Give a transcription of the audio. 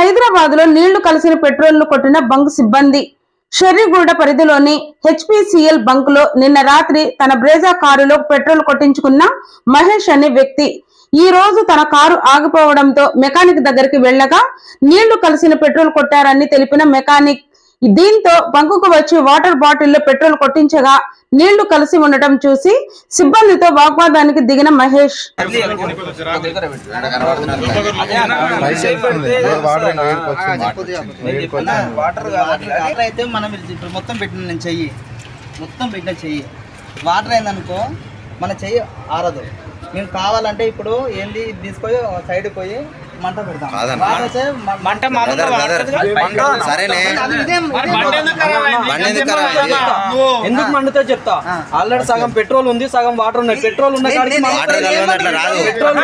హైదరాబాద్లో నీళ్ళు కలిసిన పెట్రోల్ను కొట్టిన బంక్ సిబ్బంది. షర్రిగూడ పరిధిలోని హెచ్పిసిఎల్ బంక్లో నిన్న రాత్రి తన బ్రేజా కారులో పెట్రోల్ కొట్టించుకున్న మహేష్ అనే వ్యక్తి. ఈ రోజు తన కారు ఆగిపోవడంతో మెకానిక్ దగ్గరికి వెళ్ళగా నీళ్ళు కలిసిన పెట్రోల్ కొట్టారని తెలిపిన మెకానిక్ దీంతో బంకుకు వచ్చి వాటర్ బాటిల్లో పెట్రోల్ కొట్టించగా నీళ్ళు కలిసి ఉండటం చూసి సిబ్బందితో వాగ్వాదానికి దిగిన మహేష్. వాటర్ అయితే మనం మొత్తం పెట్టిన నేను చెయ్యి మొత్తం పెట్టిన చెయ్యి వాటర్ అయిందనుకో మన చెయ్యి ఆరదు. మేము కావాలంటే ఇప్పుడు ఏంది తీసుకొని సైడ్ పోయి మంట పెడతాం సరేనే. ఎందుకు మండుతో చెప్తా ఆల్రెడీ సగం పెట్రోల్ ఉంది సగం వాటర్ ఉన్నాయి. పెట్రోల్ ఉన్న పెట్రోల్